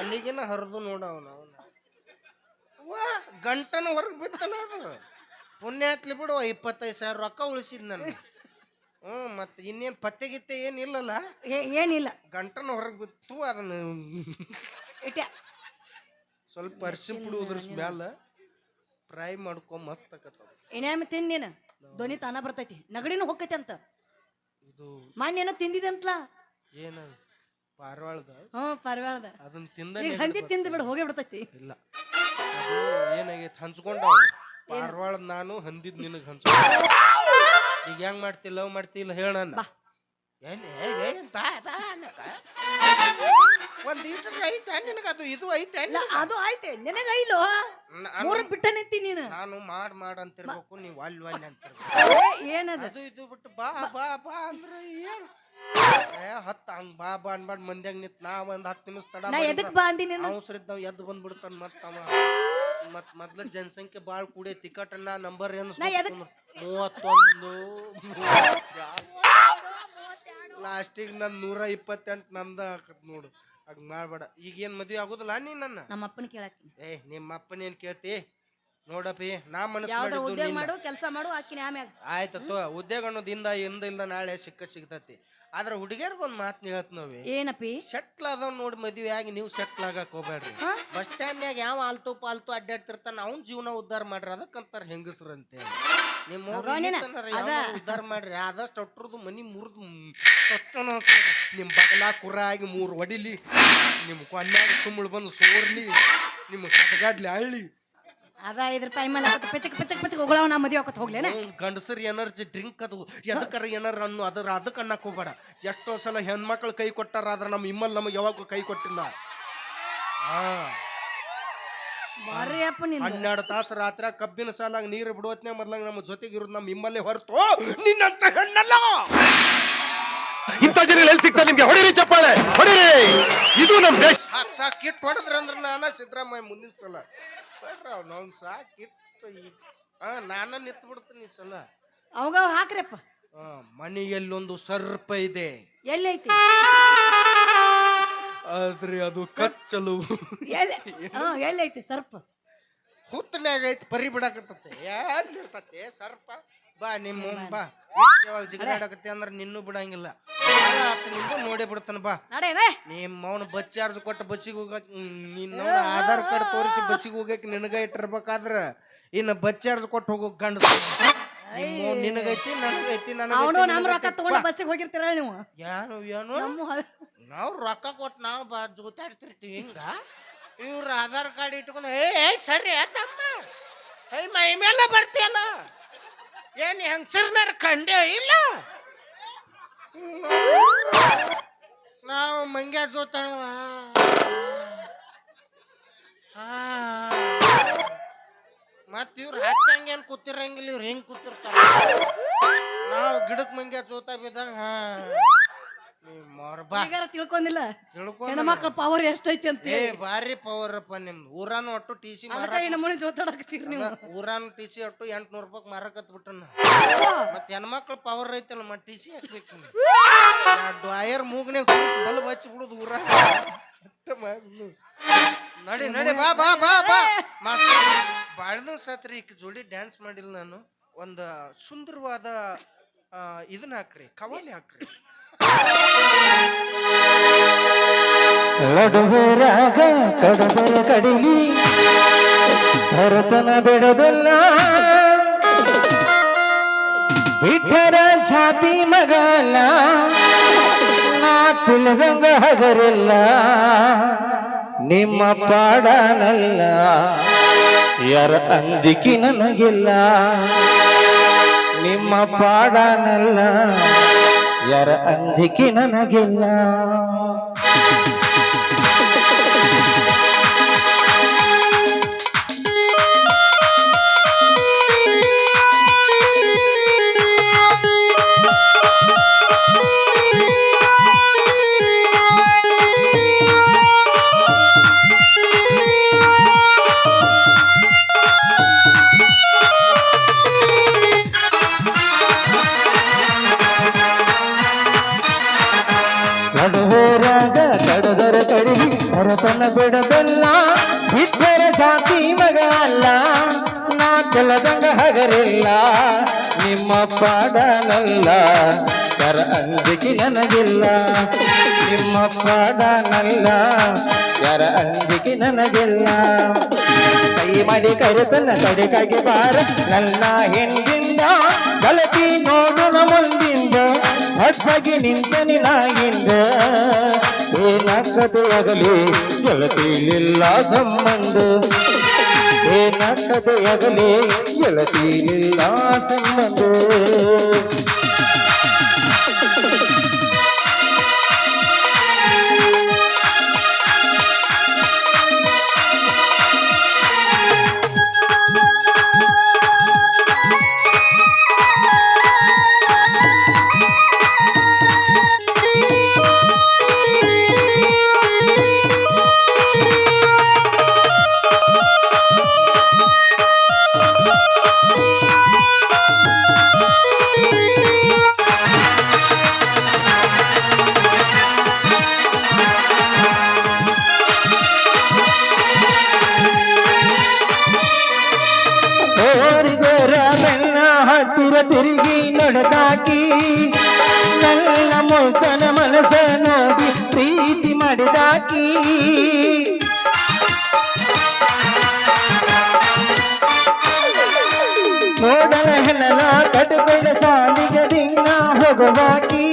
ಅಲ್ಲಿಗಿನ ಹರಿದು ನೋಡ ಅವನ. ಅವನ ವಾ ಗಂಟನ ಹೊರಗೆ ಬಿತ್ತನ ಅದು. ಪುಣ್ಯ ಹತ್ಲಿ ಬಿಡು ಇಪ್ಪತ್ತೈದು ಸಾವಿರ ರೊಕ್ಕ ಉಳಿಸಿದ್ ನಾನು. ಹ್ಞೂ ಮತ್ತೆ ಇನ್ನೇನ್ ಪತ್ತೆ ಗಿತ್ತೆ ಏನಿಲ್ಲಲ್ಲ ಏ- ಏನಿಲ್ಲ. ಗಂಟನ ಹೊರಗೆ ಬಿತ್ತು ಅದನ್ನ ಇಟ್ಟ ಸ್ವಲ್ಪ ಅರ್ಶಿನ ಪುಡಿ ಉದ್ರಸ್ ಮ್ಯಾಲ ಫ್ರೈ ಮಾಡ್ಕೊ ಮಸ್ತ್ ಆಕತ್ತವ ಏನೇಮ್ ತಿನ್ ನೀನು? ಧ್ವನಿ ತಾನ ಬರ್ತೈತಿ. ನಗಡಿನೂ ಹೋಗ್ತೈತಿ ಅಂತ. ಇದು ಮಾನ್ಯನೋ ತಿಂದಿದಂತ್ಲ ಏನ ಪಾರ್ವಾಳದ? ಹ್ಞೂ ಪರ್ವಾಳ್ದ. ಅದನ್ನ ತಿಂದ ಈಗ ಹಂದಿ ತಿಂದು ಬಿಡು ಹೋಗೇ ಬಿಡ್ತೈತಿ. ಇಲ್ಲ. ಅದು ಏನಾಗೈತೆ ಹಂಚ್ಕೊಂಡವ. ಪಾರವಾಳದ್ ನಾನು ಹಂದಿದ್ ನಿನಗ್ ಹಂಚ ಈಗ ಹೆಂಗ್ ಮಾಡ್ತಿ ಲವ್ ಮಾಡ್ತಿಲ್ಲ ಹೇಳ ಬಾ. ಒಂದ್ ಲೀಟರ್ ಐತೆ ನಿನಗ ಅದು ಇದು ಐತೆ ಇಲ್ಲ ಅದು ಐತೆ ನಿನಗ ಇಲ್ಲೋ ಮೂರು ಬಿಟ್ಟ ನಿಂತಿ ನೀನು. ನಾನು ಮಾಡ್ ಮಾಡ್ ಅಂತಿರ್ಬೇಕು ನೀವು ಅಲ್ಲಿ ಅಲ್ಲಿ ಅಂತಿರ್ಬೇಕು. ಏನದ? ಅದು ಇದು ಬಿಟ್ಟು ಬಾ. ಬಾ ಬಾ ಅಂದ್ರೆ ಏನು? ಹತ್ತ ಹಂಗ್ ಬಾ ಬಾ ಅನ್ಬಾಡ್ ಮಂದ್ಯಾಗ ನಿಂತ್ ನಾ ಒಂದ್ ಹತ್ತು ನಿಮಿಷ ತಡ ನಾ ಎದಕ್ ಬಾ ಅಂದಿ ನೀನು? ಅವಸರಿದ್ದಾವ್ ಎದ್ದು ಬಂದ್ಬಿಡ್ತಾನ ಮತ್ತ ಅವ. ಮತ್ ಮೊದ್ಲ ಜನಸಂಖ್ಯೆ ಬಾಳ್ ಕೂಡಿ ಟಿಕೆಟ್ ಅನ್ನ ನಂಬರ್ ಏನು ಮೂವತ್ತೊಂದು ಲಾಸ್ಟಿಗ್ ನನ್ ನೂರ ಇಪ್ಪತ್ತೆಂಟು ನಂದ ಹಾಕತ್ ನೋಡು. ಹಂಗ್ ಮಾಡ್ಬೇಡ. ಈಗ ಏನ್ ಮದ್ವೆ ಆಗುದಿಲ್ಲ ನೀ ನನ್ನ? ನಮ್ಮ ಅಪ್ಪನ ಕೇಳಾಕಿನಿ ಏ ನಿಮ್ಮ ಅಪ್ಪನ ಏನ್ ಕೇಳ್ತಿ? ನೋಡಪ್ಪಿ ನಾ ಮನಸ್ಸು ಉದ್ಯೋಗ ಮಾಡು ಕೆಲಸ ಮಾಡು ಆಕಿನ ಆಮ್ಯಾಗ. ಆಯ್ತತ್ತು ಉದ್ಯೋಗ ಅನ್ನೋದಿಂದ ಇಂದ ಇಲ್ಲ ನಾಳೆ ಸಿಕ್ಕ ಸಿಗ್ತತಿ. ಆದ್ರ ಹುಡುಗಿಯರ್ ಒಂದ್ ಮಾತು ಹೇಳ್ತ ನಾವಿ. ಏನಪ್ಪಿ? ಸೆಟ್ಲ್ ಅದಾವ್ ನೋಡಿ ಮದ್ವೆ ಆಗಿ ನೀವು ಸೆಟ್ಲ್ ಆಗಕ್ ಹೋಗ್ಬೇಡ್ರಿ? ಬಸ್ ಸ್ಟ್ಯಾಂಡ್ನಾಗ ಯಾವ ಆಲ್ತು ಪಾಲ್ತು ಅಡ್ಡಾಡ್ತಿರ್ತಾನ ಅವ್ನ ಜೀವನ ಉದ್ಧಾರ ಮಾಡ್ರಿ ಅದಕ್ಕಂತಾರ ಹೆಂಗಸ್ರಂತೆ. ನಿಮ್ಮ ಉದ್ಧಾರ ಮಾಡ್ರಿ ಆದಷ್ಟು ಅಟ್ರದು ಮನಿ ಮುರಿದು ಸತ್ತನ ನಿಮ್ ಬಗಲ ಕುರ ಆಗಿ ಮೂರು ಹೊಡಿಲಿ ನಿಮ್ ಕೊನ್ಯಾಗ ಸುಮ್ಮಳು ಬಂದು ಸೋರ್ಲಿ ನಿಮ್ಮ ಕದಗಾಡ್ಲಿ ಅಳ್ಳಿ ಅದ ಇದ್ರ ಟೈಮ್ ಅಲ್ಲಿ ಪೆಚಕ್ ಪೆಚಕ್ ಪೆಚಕ್ ಹೋಗಳವ ನಾ ಮದುವೆ ಹಾಕೋತ್ ಹೋಗ್ಲೇನ? ಗಂಡಸರ್ ಎನರ್ಜಿ ಡ್ರಿಂಕ್ ಅದು ಎದಕ್ಕರ ಏನಾರ ಅನ್ನು ಅದರ ಅದಕ್ಕೆ ಅನ್ನಕ್ ಹೋಗ್ಬೇಡ. ಎಷ್ಟೋ ಸಲ ಹೆಣ್ಮಕ್ಳು ಕೈ ಕೊಟ್ಟಾರ ಆದ್ರೆ ನಮ್ಮ ಇಮ್ಮಲ್ ನಮಗೆ ಯಾವಾಗೂ ಕೈ ಕೊಟ್ಟಿಲ್ಲ. ಬಾರಿ ಅಪ್ಪ ನಿಂದ. ಹನ್ನೆರಡು ತಾಸು ರಾತ್ರಿ ಕಬ್ಬಿನ ಸಾಲಾಗ ನೀರು ಬಿಡುವತ್ನೇ ಮೊದ್ಲಾಗ ನಮ್ಮ ಜೊತೆಗೆ ಇರೋದು ನಮ್ಮ ಇಮ್ಮಲ್ಲೇ ಹೊರತು ನಿನ್ನಂತ ಹೆಣ್ಣಲ್ಲ! ಜನ ಎಲ್ಲಿ ಸಿಗ್ತಾರೆ ನಿಮ್ಗೆ? ಹೊಡಿರಿ ಚಪ್ಪಾಳೆ ಹೊಡಿರಿ. ಇದು ನಮ್ ದೇಶ. ಸಾಕು ಸಾಕ್ ಕಿಟ್ ಹೊಡೆದ್ರ ಅಂದ್ರೆ ನಾನ ಸಿದ್ದರಾಮಯ್ಯ ಮುಂದಿನ ಸಲ. ಅವನು ಸಾಕು ಹಾ ನಾನ ನಿಂತು ಬಿಡ್ತೀನಿ ಈ ಸಲ. ಅವಾಗ ಹಾಕ್ರಪ್ಪ. ಆ, ಮನೆಯಲ್ಲೊಂದು ಸರ್ಪ ಇದೆ. ಎಲ್ಲೈತಿ ಆದ್ರೆ ಅದು ಕಚ್ಚಲು. ಎಲ್ಲಿ ಹಾ ಎಲ್ಲೈತಿ ಸರ್ಪ? ಹುತ್ತನ್ಯಾಗ ಐತಿ ಪರಿ ಬಿಡಾಕತ್ತತೆ. ಎಲ್ಲಿ ಇರ್ತತೆ ಸರ್ಪ? ಬಾ ನಿಮ್ಮ ಬಾ ಯಾವಾಗ ಜಿಗದಾಡಕತ್ತೆ ಅಂದ್ರೆ ನಿನ್ನೂ ಬಿಡಂಗಿಲ್ಲ. ನಿಂದು ನೋಡಿ ಬಿಡ್ತಾನ ಬಾ ನಡೆ ರೇ ನಿಮ್ಮ ಅವನು ಬಸ್ ಚಾರ್ಜ್ ಕೊಟ್ಟು ಬಸ್ಸಿಗೆ ಹೋಗಕ್ ನಿನ್ನ ಆಧಾರ್ ಕಾರ್ಡ್ ತೋರಿಸಿ ಬಸ್ಸಿಗೆ ಹೋಗಕ್ಕೆ ನಿನಗ ಇಟ್ಟಿರ್ಬೇಕಾದ್ರ ಇನ್ನು ಬಸ್ ಚಾರ್ಜ್ ಕೊಟ್ಟು ಹೋಗೋ ಗಂಡ ನಿನಗೈತಿ ನನಗೈತಿ ಅವನು ನಮ್ಮ ರೊಕ್ಕ ನನಗೈತಿ ತಗೊಂಡು ಬಸ್ಸಿಗೆ ಹೋಗಿರ್ತೀರ ನೀವು? ಏನು ಏನು ನಮ್ಮ ನಾವು ರೊಕ್ಕ ಕೊಟ್ಟು ನಾವು ಬಾ ಜೋತಾಡ್ತಿರ್ತೀವಿ ಹಿಂಗ? ಇವ್ರ ಆಧಾರ್ ಕಾರ್ಡ್ ಇಟ್ಕೊಂಡು ಏ ಏ, ಸರಿ ತಮ್ಮ ಏ ಮೈ ಮೇಲೆ ಬರ್ತೀಯಲ್ಲ. ಏನ್ ಹೆಂಗಸರ್ನಾರ ಕಂಡೆ ಇಲ್ಲ? ನಾವು ಮಂಗ್ಯ ಜೋತಾಳವ ಮತ್ ಇವ್ರು ಹತ್ತಂಗೇನ್ ಕೂತಿರಂಗಿಲ್ಲ, ಇವ್ರು ಹೆಂಗ್ ಕೂತಿರ್ತಾರ? ನಾವು ಗಿಡಕ್ ಮಂಗ್ಯ ಜೋತಾ ಬಿದ್ದಂಗ ಹಾ. ಈಗಾರ ತಿಳ್ಕೊಂಡಿಲ್ಲ? ಹೆಣ್ಮಕ್ಳ ಪವರ್ ಎಷ್ಟೈತಿ ಅಂತ ಏ ಭಾರಿ ಪವರ್ ಅಪ್ಪ ನಿಮ್ದು. ಊರಾನು ಒಟ್ಟು ಟಿ ಸಿ ಅದಕ್ಕ ಈ ನಮ್ಮನೆ ಜೋತಾಡಕತ್ತೀರಿ ನೀವು. ಊರಾನು ಟಿ ಸಿ ಒಟ್ಟು ಎಂಟ್ನೂರು ರೂಪಾಯಿ ಮಾರಕತ್ ಬಿಟ್ಟನ ಮತ್ ಹೆಣ್ಮಕ್ಳು ಪವರ್ ಐತಲ್ಲ ಮತ್ತೆ ಟಿ ಸಿ ಹಾಕ್ಬೇಕು ಡ್ವಾಯರ್ ಮೂಗ್ನೆ ಬಲ್ಬ್ ಹಚ್ಚಿ ಬಿಡುದು ಊರ. ನಡಿ ನಡಿ ಬಾ ಬಾ ಬಾ ಬಾ. ಬಾಳ್ದು ಸತ್ರಿ ಈಕ ಜೋಡಿ ಡ್ಯಾನ್ಸ್ ಮಾಡಿಲ್ಲ ನಾನು. ಒಂದು ಸುಂದರವಾದ ಇದನ್ನ ಹಾಕ್ರಿ, ಕವಾಲಿ ಹಾಕ್ರಿ. ಲಡುವರಾಗ ಕಡಬರ ಕಡಿಲಿ, ಭರತನ ಬಿಡದಲ್ಲ. ಬಿಟ್ಟರ ಜಾತಿ ಮಗಲ್ಲ, ನಾ ತಿಳಿದಂಗ ಹಗರಿಲ್ಲ. ನಿಮ್ಮ ಪಾಡನಲ್ಲ, ಯಾರ ಅಂಜಿಕೆ ನನಗಿಲ್ಲ. ನಿಮ್ಮ ಪಾಡನಲ್ಲ ಯಾರ ಅಂಜಿಕೆ ನನಗಿಲ್ಲ. ಬಿಟ್ಟರ ಮಗ ಅಲ್ಲ, ನಾ ಕೆಲದಂಗ ಹಗರಿಲ್ಲ, ನಿಮ್ಮ ಪಾಡನಲ್ಲ, ಕರ ಅಂಜಿಕೆ ನನಗಿಲ್ಲ. ನಿಮ್ಮ ಪಾಡನಲ್ಲ, ಕರ ಅಂಜಿಕೆ ನನಗಿಲ್ಲ. ಕೈ ಮಾಡಿ ಕರೆತನ ಸಡಿಕಾಗಿ ಬಾರ, ನನ್ನ ಮುಂದಿಂದ ಗಲತಿ ನೋಡೋಣ ಮುಂದಿಂದ ಅಜ್ಜಾಗಿ ನಿಂತ ನಿನಾಗಿಂದ. ಏನಾಗದು ಆಗಲಿ ಗೆಳತಿಲಿಲ್ಲ ಸಂಬಂಧ. ಏನಾಗದು ಆಗಲಿ ಗೆಳತಿಲಿಲ್ಲ ಸಂಬಂಧ. ಹೋಗುವಾಕಿ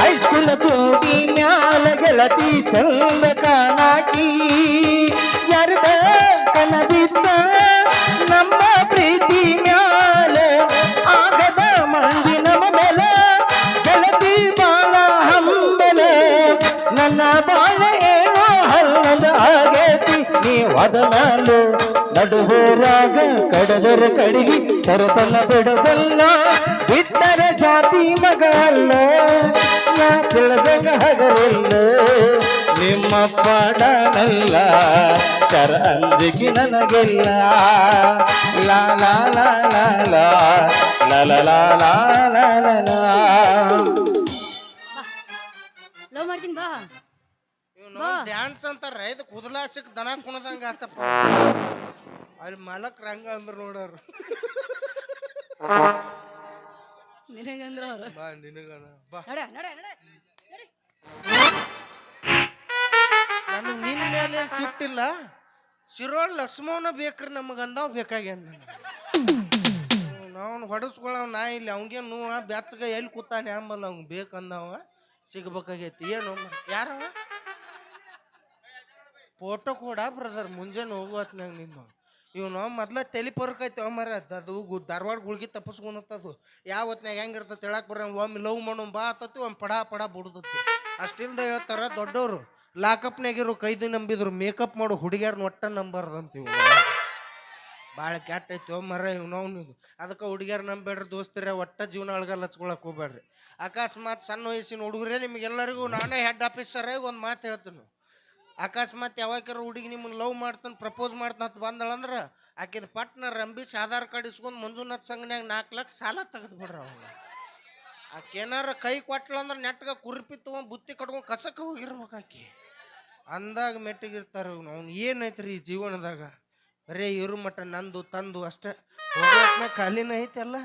ಹೈಸ್ಕೂಲ್ ತೋಟಿ ಮ್ಯಾಲ ಗೆಲತಿ ಚಂದ ಕಾಣಾಕಿ. ಯಾರದ ಕನ ಬಿದ್ದ ನಮ್ಮ ಪ್ರೀತಿ ಮ್ಯಾಲ ಆಗದ ಮಂದಿ ನಮ್ಮ ಬೆಲ ಗೆಲತಿ ಬಾಳ ಹಂಬಲ, ನನ್ನ ಬಾಳ ನೀವದ ಮ್ಯಾಲು ನಡುವರಾಗ ಕಡದರ ಕಡಿಗಿ ತರತನ ಬಿಡದಲ್ಲ ಬಿಟ್ಟರ ಜಾತಿ ಮಗ ಅಲ್ಲ ನಾ ತಿಳಿದಂಗ ಹಗರಿಲ್ಲ ನಿಮ್ಮ ಪಾಡನಲ್ಲ ಕರ ಅಂದಿಗೆ ನನಗಿಲ್ಲ ಲಾ ಲಾ ಲಾ ಲಾ ಲಾ ಮಾಡ್ತೀನಿ ಬಾ ಇವನು. ಡ್ಯಾನ್ಸ್ ಅಂತಾರ ಇದು ಕುದಲಾಸಿಕ್ ದನ ಕುಣದಂಗ ಆತಪ್ಪ. ಅಲ್ಲಿ ಮಲಕ್ ರಂಗ ಅಂದ್ರ ನೋಡೋರು. ನಿನಗಂದ್ರ ಅವ್ರು. ಬಾ ನಿನಗನ. ಬಾ. ನಡ ನಡ ನಡ. ನನಗೆ ನಿನ್ನ ಮೇಲೆ ಏನ್ ಸಿಟ್ಟಿಲ್ಲ. ಸಿರೋಳ್ ಲಕ್ಷ್ಮವನ ಬೇಕ್ರಿ ನಮಗೆ ಅಂದಾವ್ ಬೇಕಾಗ್ಯಾನ ನಾವು ಹೊಡಸ್ಕೊಳವ್ ನಾ ಇಲ್ಲಿ ಅವಂಗೇನು ನೋವ? ಬೆಚ್ಚಗ ಎಲ್ಲಿ ಕೂತಾನೆ ಅಂಬಲ್ಲ ಅವ್ನು ಬೇಕಂದವ ಸಿಗ್ಬೇಕಾಗೈತಿ. ಏನು? ಯಾರವ? ಫೋಟೋ ಕೂಡ ಬ್ರದರ್ ಮುಂಜಾನೆ ಹೋಗುವತ್ನಾಗ ನಿನ್ನ ಇವನು ಮೊದ್ಲ ತಲೆ ಪರ್ಕೈತಿ ಮರ. ಅದು ಗು- ಧಾರವಾಡ ಗುಳ್ಗಿ ತಪ್ಪಿಸ್ಕೊಳತ್ತದು ಯಾವ ಹೊತ್ನಾಗ ಹೆಂಗಿರ್ತದೆ ಹೇಳಕ್ ಬರ ಒಮ್ಮೆ ಲವ್ ಮಾಡೋ ಬಾ ಆತತಿ ಒಮ್ಮೆ ಪಡ ಪಡ ಬಿಡುದತಿ. ಅಷ್ಟಿಲ್ದ ಹೇಳ್ತಾರ, ದೊಡ್ಡವರು ಲಾಕಪ್ನಾಗಿರೋ ಕೈದಿ ನಂಬಿದ್ರು ಮೇಕಪ್ ಮಾಡೋ, ಹುಡುಗಿಯರ್ನ ಒಟ್ಟ ನಂಬಾರ್ದಂತ ಇವ್ ಭಾಳ ಕೆಟ್ಟ ಐತಿ ಮರ ಇವ್ನವ್ನು ಅದಕ್ಕೆ ಹುಡುಗಿಯರ್ ನಂಬೇಡ್ರಿ ದೋಸ್ತಿರ, ಒಟ್ಟ ಜೀವನ ಅಳಗಲ್ಲ ಹಚ್ಕೊಳಕ್ ಹೋಗ್ಬೇಡ್ರಿ ಅಕಸ್ಮಾತ್ ಸಣ್ಣ ವಯಸ್ಸಿನ ಹುಡುಗರೇ ನಿಮ್ಗೆಲ್ಲರಿಗೂ ನಾನೇ ಹೆಡ್ ಆಫೀಸರ್ ಒಂದು ಮಾತು ಹೇಳ್ತೀನಿ. ಅಕಸ್ಮಾತ್ ಯಾವಾಗಾರ ಹುಡುಗಿ ನಿಮ್ಮನ್ನ ಲವ್ ಮಾಡ್ತಾನೆ ಪ್ರಪೋಸ್ ಮಾಡ್ತಾನೆ ಅಂತ ಬಂದಳಂದ್ರ ಆಕಿದ ಪಟ್ನ ರಂಬಿಸಿ ಆಧಾರ್ ಕಾರ್ಡ್ ಇಸ್ಕೊಂಡು ಮಂಜುನಾಥ್ ಸಂಘನ್ಯಾಗ ನಾಲ್ಕು ಲಕ್ಷ ಸಾಲ ತೆಗೆದು ಬಿಡ್ರ ಅವಾಗ ಆಕೇನಾರ ಕೈ ಕೊಟ್ಟಳಂದ್ರೆ ನೆಟ್ಗೆ ಕುರ್ಪಿ ತೊಗೊಂಡು ಬುತ್ತಿ ಕಟ್ಕೊಂಡು ಕಸಕ್ಕೆ ಹೋಗಿರ್ಬೇಕು ಆಕೆ. ಅಂದಾಗ ಮೆಟ್ಟಿಗಿರ್ತಾರೆ ಅವ್ನು ಏನೈತ್ರಿ ಈ ಜೀವನದಾಗ? ಬರೇ ಇರು ಮಠ ನಂದು ತಂದು ಅಷ್ಟೇ. ಹೋಗೋತ್ನ ಖಾಲಿನ ಐತಲ್ಲ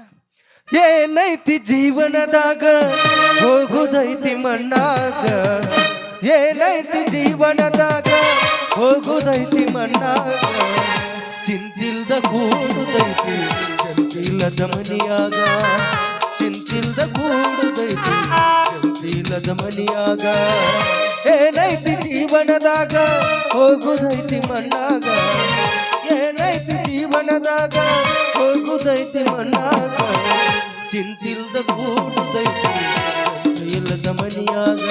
ಏನೈತಿ ಜೀವನದಾಗ? ಹೋಗುದೈತಿ ಮಣ್ಣಾಗ? ಏನೈತಿ ಜೀವನದಾಗ ಹೋಗುದೈತಿ ಮಣ್ಣಾಗ ಚಿಂತಿಲ್ದ ಕೂಡುದೈತಿ ಚಂತಿಲ್ಲದ ಮನಿಯಾಗ ಚಿಂತಿಲ್ದ ಕೂಡುದೈತಿ ಚಂತಿಲ್ಲದ ಮನಿಯಾಗ ಏನೈತಿ ಜೀವನದಾಗ ಹೋಗುದೈತಿ ಮಣ್ಣಾಗ ಏನೈತಿ ಜೀವನದಾಗ ಹೋಗುದೈತಿ ಮಣ್ಣಾಗ ಚಿಂತಿಲ್ದ ಕೂಡುದೈತಿ ಇಲ್ಲದ ಮನಿಯಾಗ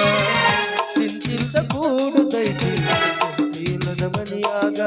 ಕಿಂತ ಕೂಡುತ್ತೈತಿ ನೀಲದ